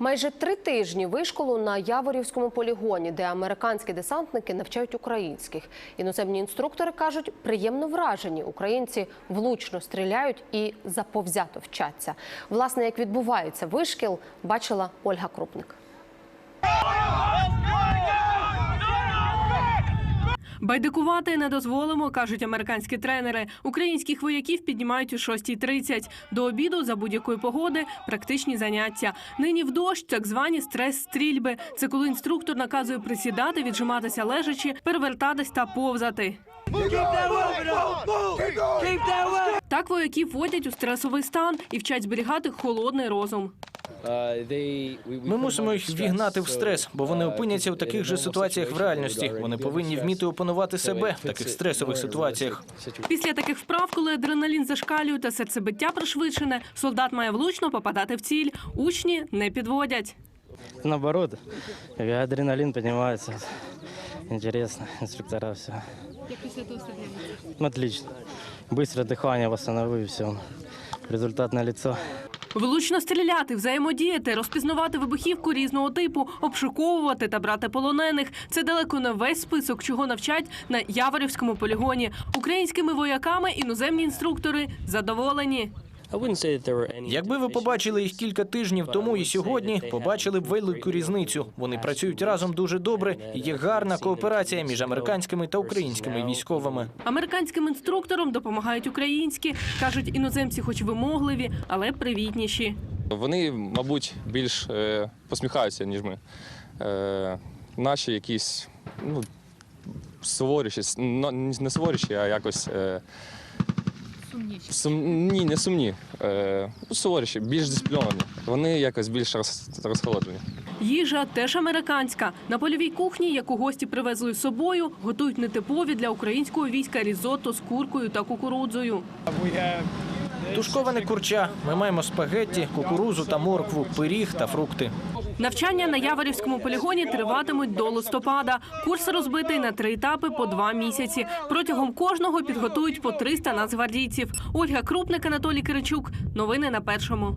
Майже три тижні вишколу на Яворівському полігоні, де американські десантники навчають українських. Іноземні інструктори кажуть, приємно вражені. Українці влучно стріляють і заповзято вчаться. Власне, як відбувається вишкіл, бачила Ольга Крупник. Байдикувати не дозволимо, кажуть американські тренери. Українських вояків піднімають о 6.30. До обіду за будь-якої погоди практичні заняття. Нині в дощ так звані стрес-стрільби. Це коли інструктор наказує присідати, віджиматися лежачи, перевертатись та повзати. Так вояків вводять у стресовий стан і вчать зберігати холодний розум. Ми мусимо їх ввігнати в стрес, бо вони опиняться в таких же ситуаціях в реальності. Вони повинні вміти опанувати себе в таких стресових ситуаціях. Після таких вправ, коли адреналін зашкалює та серцебиття пришвидшене, солдат має влучно попадати в ціль. Учні не підводять. Наоборот, как адреналин поднимается. Интересно, инструктора все. Як після того Отлично. Быстро дыхание восстановил, все. Результат на лицо. Влучно стріляти, взаємодіяти, розпізнавати вибухівку різного типу, обшуковувати та брати полонених. Це далеко не весь список, чого навчать на Яворівському полігоні. Українськими вояками іноземні інструктори задоволені. Якби ви побачили їх кілька тижнів тому і сьогодні, побачили б велику різницю. Вони працюють разом дуже добре. і Є гарна кооперація між американськими та українськими військовими. Американським інструкторам допомагають українські. кажуть, іноземці, хоч вимогливі, але привітніші. Вони, мабуть, більш е, посміхаються, ніж ми. Е, наші якісь ну, суворіші, не суворіші, а якось. Сумніші. Сум, ні, не сумні. Е, ну, суворіші, більш дисципліновані. Вони якось більш роз, розхолоджені. Їжа теж американська. На польовій кухні, яку гості привезли з собою, готують нетипові для українського війська різотто з куркою та кукурудзою. Тушковане курча. Ми маємо спагетті, кукурузу та моркву, пиріг та фрукти. Навчання на Яворівському полігоні триватимуть до листопада. Курс розбитий на три етапи по два місяці. Протягом кожного підготують по 300 нацгвардійців. Ольга Крупник, Анатолій Киричук. Новини на першому.